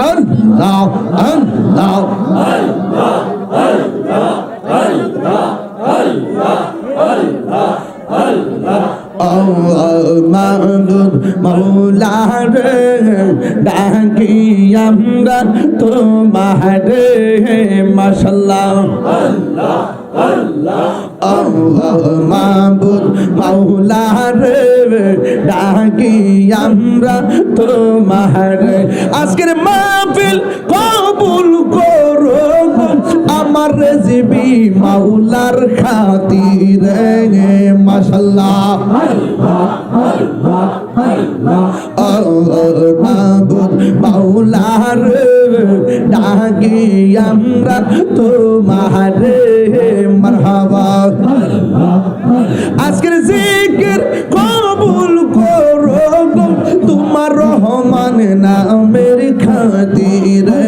আল্লাহ আল্লাহ মাহমুদ মৌলার ডাকি আমরা তোমার মশাল্লাহ মাহবুদ মাওলার ডাকি আমরা তোমার। আজকের মাহফিল কবুল করো। রেজিবি মাওলার খাতিরে মাশাল্লাহ। মাহবুদ মাওলার ডাকি আমরা তোমার মারহাবা। আজকের জিকির কবুল করো তোমার রহমান নামের খাতিরে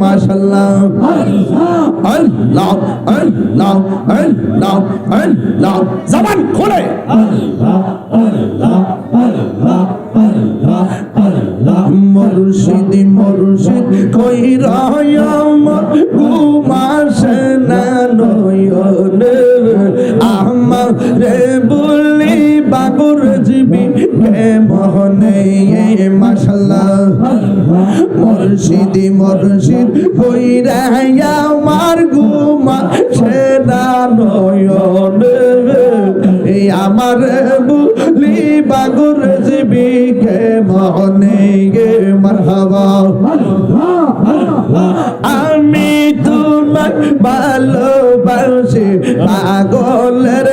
মাশাল্লাহ। আল্লাহ আল্লাহ আল্লাহ আল্লাহ। জবান খোলে। মুর্শিদ মুর্শিদ কই মাশাল্লাহ মুর্শিদ মুর্শিদ কই আমার ঘুমা সে না নয়ন এই আমার বলি বাগুর জিবি কে মোহনে গে মারহাবা। আমি তোমার ভালোবাসি, পাগলের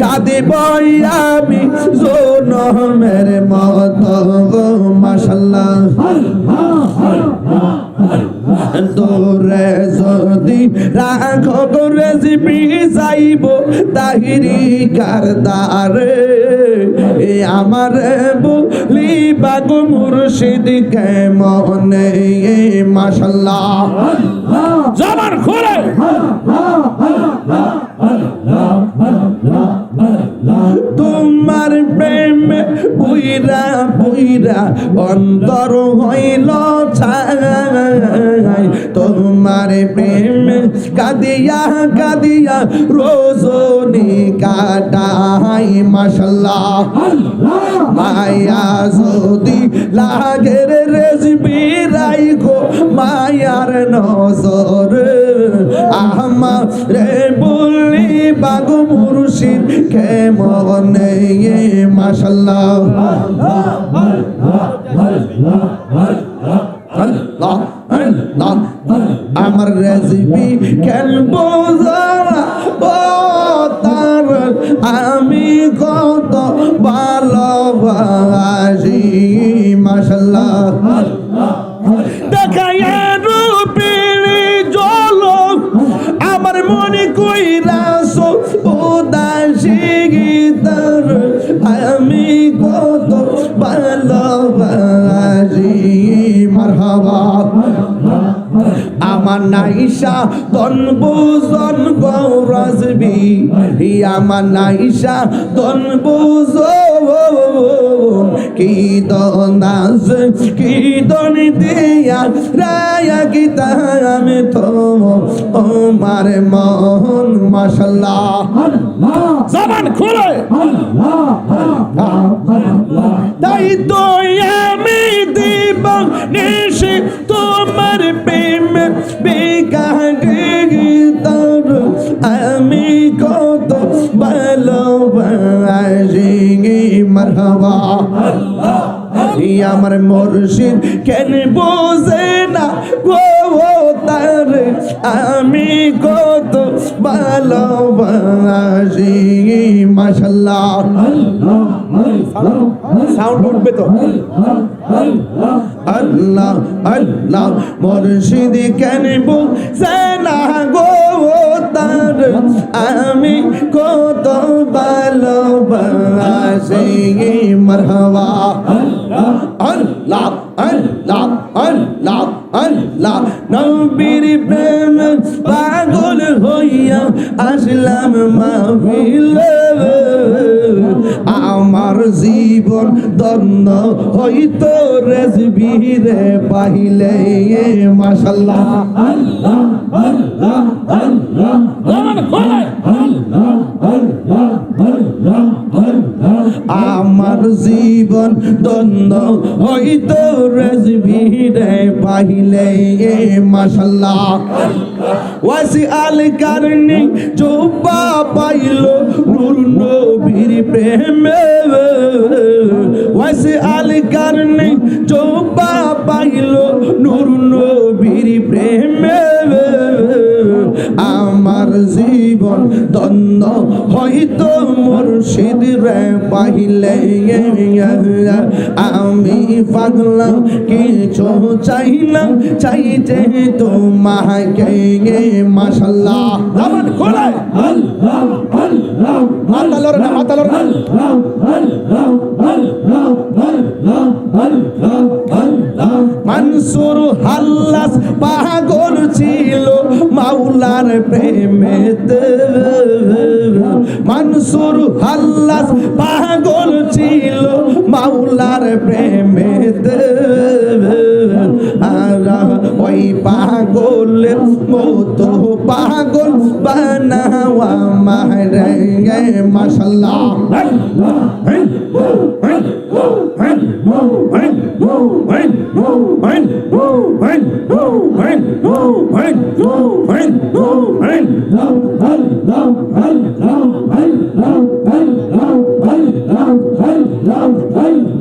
কাঁদিব আমি জনমের মতো মাসাল্লাহ তোরে যদি রাখো জিবি যাইব তাহিরি কারদারে এ আমার বলি বাগু মুর্শিদ কে মনে মাশাল্লাহ জবান খুলে তোমার প্রেমে বুইরা বুইরা অন্তর হইল তোমার প্রেমে কাদিয়া কাদিয়া রোজনি কাটাই মাশাল্লাহ। মায়া যদি লাগে রে রেজবি রাইখো মায়ার নজর। আহমা রে বলি বাগু মুর্শিদ কে মনে মাশাল্লাহ? আল্লাহ আল্লাহ আমার রেসিপি কেন তার, আমি কত ভালোবাসি রূপিণী জলক, আমার মনে আমি কত ভালোবাসি, মারহাবা। আমার নাইসা তন বুজন গৌরজবি আমার নাইসা তন বুজন কি দনাস কি দন দিয়া রায়া গীতা আমি তো আমার মন মাশাল্লাহ। জবান খুলে। তাই তো আমি আমার মুর্শিদ কেন বোঝে না গো তার? আমি কত ভালোবাসি, মাশাল্লাহ। সাউন্ড উঠবে তো। আল্লাহ আল্লাহ মুর্শিদ কেন বোঝে না গো তার আমি কত ভালোবাসি। মারহাবা। আল্লাহ আল্লাহ আল্লাহ আল্লাহ। নবীর প্রেম পাগল হইয়া আসলাম মাহফিল। আমার জীবন দন্ন হইতো রেজবি রে পাইলে মাশাল্লাহ। জবান জীবন দন্ন হইতো রেজবি রে পাইলে মাশাল্লাহ। ওয়াসি আল কারণে জোবা পাইল নূর নবীর প্রেমে। ওয়াসি আল কারণে জোবা পাইল নূর নবীর প্রেমে। আমার জীবন দন্ন হয়তো মুর্শিদ রে পাইলে আমি পাগলা কিছু চাই না চাইতে তো মাকে মাসাল্লাহ জবান খোলে মাতালোর না মাতালোর না মানসুর হাল্লাস পাগল ছিল মাওলার প্রেমেতে মানসুর হাল্লাস পাগল ছিল মাওলার প্রেমেতে আর ওই পাগলের মতো পাগল বানাওয়া মারে মাসাল্লাহ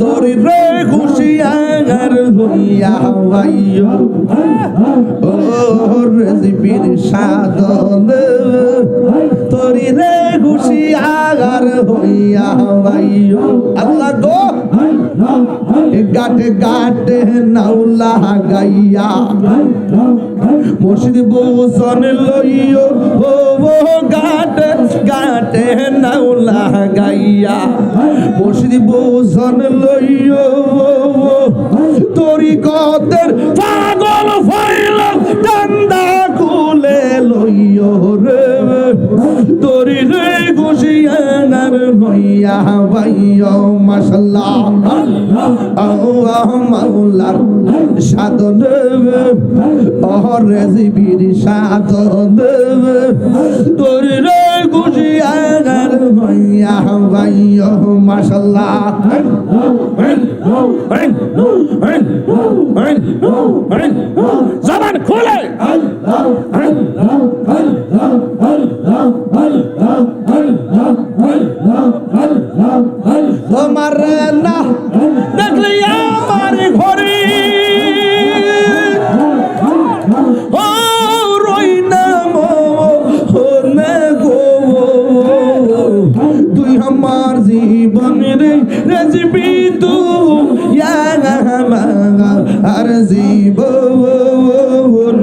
দরিদ্রে খুশিয়ার হইয়া হইয় ও রেজিপির সাধন দরিদ্রে খুশিয়ার হইয়া হইয় আল্লাহ গো গাটে গাটে নাউলা গাইয়া মুর্শিদ বোসন লইও, ও গাটে গাটে নাউলা গাইয়া মুর্শিদ বোসন লইও তোরি কতের পাগল ফাইল ডান্ডা কুলে লইও রে। তোরি রে গুশিয়ানার হইয়া ভাইও মাশাল্লাহ আল্লাহ মাওলার সাধন অহরে জীবির সাধন তোর রে খুশি আগার ভাইয়া ভাইয়া মাশাল্লাহ তোমার না দেখলে আমার ঘরে ও, রই না গো তুই আমার জীবন রে রেজবি তু আর জীবন।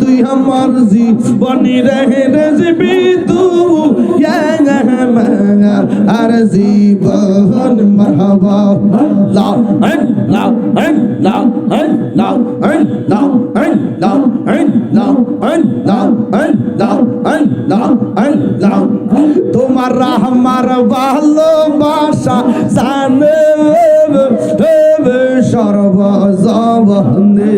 তুই আমার জীবন রে রেজবি তু আর জীবন মারহাবা লা লা লা লা লা লা লা লা লা তোমার আমার ভালোবাসা জানে সর্বজবনে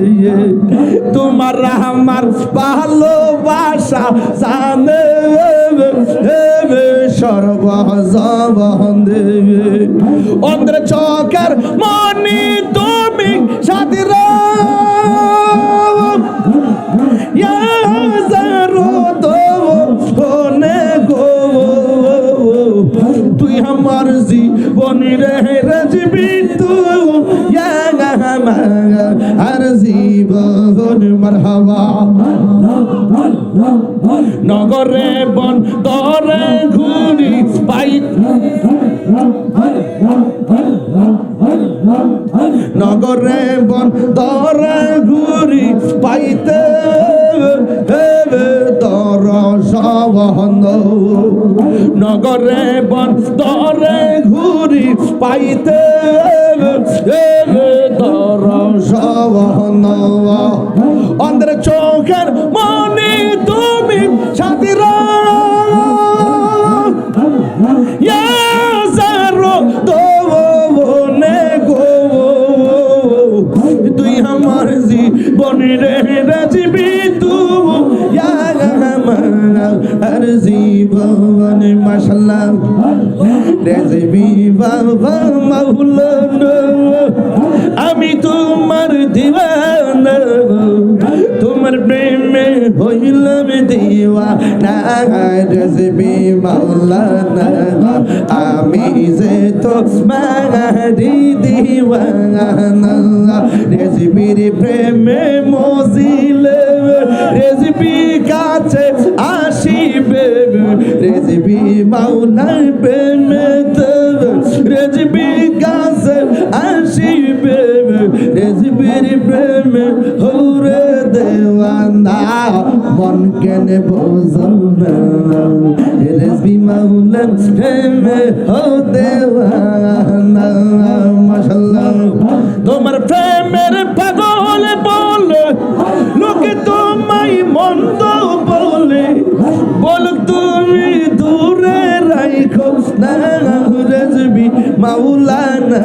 তোমার আমার ভালোবাসা জানে সর্বজবনে অন্ধ্র চকের মনি তুমি সাথীর তুই আমার জীবন রে রাজবি তুই আর জীবন মারহাবা। নগরে বন তরে ঘুরি পাই নগরে বন তরে ঘুরি পাইতে তর সবহন নগরে বন্দরে ঘুরি পাইতে দর সবন অন্ধের চোখের মনে তুমি ছাতির তুই আমার জীবনের রাজবি তু। আর জীবন মাশাল্লাহ রেজবি বাবা মাওলানা। আমি তোমার দিওয়ানা তোমার প্রেমে হইলাম দিওয়ানা। রেজবি মাওলানা আমি যে তো মারি দিওয়ানা রেজবির প্রেমে মজিলে। রেজবি আসিবে রেজবি মাওলার প্রেমে রেজবি কাছে আসিবে, রেজবির প্রেমে হৌরে দেওয়ানা, মন কেনে বোঝনা রেজবি মাওলার প্রেমে হো দেওয়ানা মাশাল্লাহ মাওলানা